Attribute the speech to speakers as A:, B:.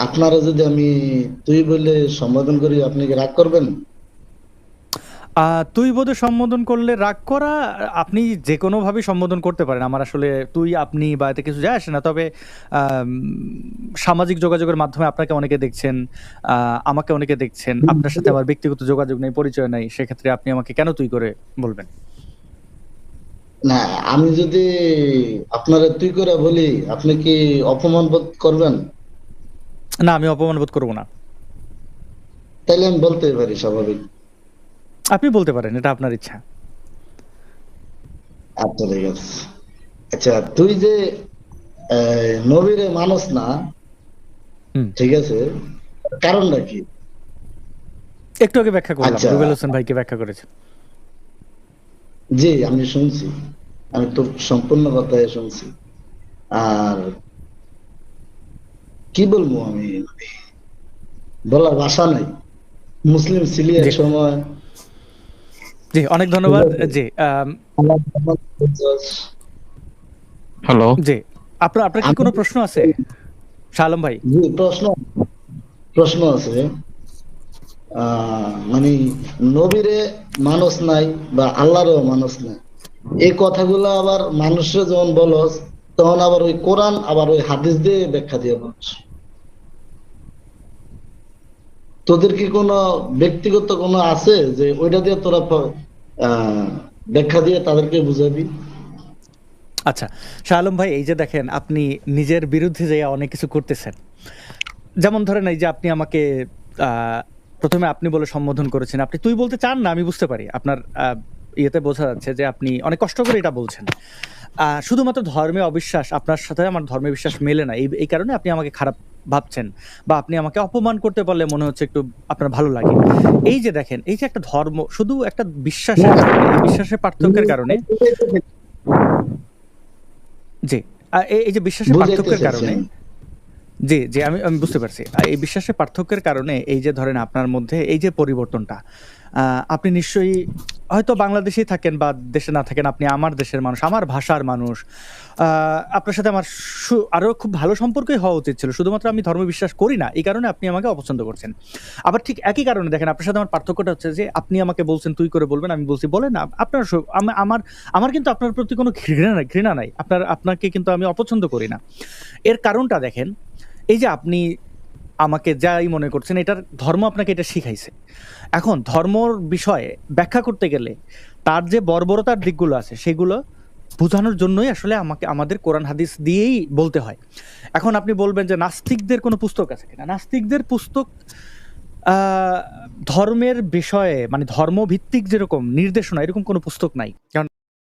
A: আপনারা যদি আমি তুই বলে সম্বোধন করি আপনি কি রাগ করবেন?
B: তুই বোধহয় সম্বোধন করলে রাগ করা আপনি যে কোনোভাবেই সম্বোধন করতে পারেন। আমার আসলে তুই আপনি বা এতে কিছু যায় আসে না। তবে সামাজিক যোগাযোগের মাধ্যমে আপনাকে অনেকে দেখছেন আহ, আমাকে অনেকে দেখছেন। আপনার সাথে আমার ব্যক্তিগত যোগাযোগ নেই পরিচয় নাই। সেক্ষেত্রে আপনি আমাকে কেন তুই করে বলবেন?
A: না আমি যদি আপনারা তুই করে বলি আপনি কি অপমান বোধ করবেন?
B: না আমি অপমান বোধ করব না।
A: তাইলে আমি বলতে পারি স্বাভাবিক।
B: আপনি বলতে পারেন এটা আপনার ইচ্ছা।
A: আচ্ছা ঠিক আছে। আচ্ছা তুই যে নবীরে মানুষ না ঠিক আছে কারণটা কি?
B: একটু আগে ব্যাখ্যা করলাম
A: আচ্ছা।
B: রুবেল হোসেন ভাইকে ব্যাখ্যা করেছে
A: জি আমি শুনছি। আমি তো সম্পূর্ণ কথাই শুনছি। আর কি বলব আমি? মানে বলার ভাষা নাই। মুসলিম ছিলি এক সময়।
B: জি অনেক ধন্যবাদ। জি
C: হ্যালো।
B: জি আপনার আপনার কি কোনো প্রশ্ন আছে? শাহ আলম ভাই।
A: জি প্রশ্ন প্রশ্ন আছে। আহ, মানে নবীরে মানুষ নাই বা আল্লাহরও মানুষ নাই। এই কথাগুলো আবার মানুষের যখন বলস তখন আবার ওই কোরআন আবার ওই হাদিস দিয়ে ব্যাখ্যা দিয়ে বলছ তোদের কি কোনো ব্যক্তিগত কোনো আছে যে ওইটা দিয়ে তোরা ব্যাখ্যা দিয়ে তাদেরকে বুঝাবি?
B: আচ্ছা শাহ আলম ভাই, এই যে দেখেন, আপনি নিজের বিরুদ্ধে যে অনেক কিছু করতেছেন। যেমন ধরেন এই যে আপনি আমাকে প্রথমে আপনি বলে সম্বোধন করেছেন। আপনি তুই বলতে চান না, আমি বুঝতে পারি। আপনার ইয়েতে বোঝা যাচ্ছে যে আপনি অনেক কষ্ট করে এটা বলছেন। শুধুমাত্র ধর্মে অবিশ্বাস আপনার সাথে আমার ধর্মে বিশ্বাস মেলে না। এই কারণে আপনি আমাকে খারাপ ভাবছেন বা আপনি আমাকে অপমান করতে পারলে মনে হচ্ছে একটু আপনার ভালো লাগে। এই যে দেখেন এই যে একটা ধর্ম শুধু একটা বিশ্বাসের বিশ্বাসের পার্থক্যের কারণে জি এই যে বিশ্বাসের পার্থক্যের কারণে জি জি আমি আমি বুঝতে পারছি। এই বিশ্বাসের পার্থক্যের কারণে এই যে ধরেন আপনার মধ্যে এই যে পরিবর্তনটা আপনি নিশ্চয়ই হয়তো বাংলাদেশেই থাকেন বা দেশে না থাকেন, আপনি আমার দেশের মানুষ, আমার ভাষার মানুষ। আপনার সাথে আমার সু- আরও খুব ভালো সম্পর্কই হওয়া উচিত ছিল। শুধুমাত্র আমি ধর্ম বিশ্বাস করি না, এই কারণে আপনি আমাকে অপছন্দ করছেন। আবার ঠিক একই কারণে দেখেন, আপনার সাথে আমার পার্থক্যটা হচ্ছে যে, আপনি আমাকে বলছেন, তুই করে বলবেন, আমি বলছি, বলেন না, আপনার আমার আমার কিন্তু আপনার প্রতি কোনো ঘৃণা নাই ঘৃণা নাই। আপনার, আপনাকে কিন্তু আমি অপছন্দ করি না। এর কারণটা দেখেন, এই যে আপনি আমাকে যাই মনে করছেন, এটার ধর্ম আপনাকে এটা শিখাইছে। এখন ধর্মর বিষয়ে ব্যাখ্যা করতে গেলে তার যে বর্বরতার দিকগুলো আছে, সেগুলো বোঝানোর জন্যই আসলে আমাকে, আমাদের কোরআন হাদিস দিয়েই বলতে হয়। এখন আপনি বলবেন যে নাস্তিকদের কোনো পুস্তক আছে কিনা? নাস্তিকদের পুস্তক ধর্মের বিষয়ে মানে ধর্মভিত্তিক যেরকম নির্দেশনা, এরকম কোনো পুস্তক নাই। কারণ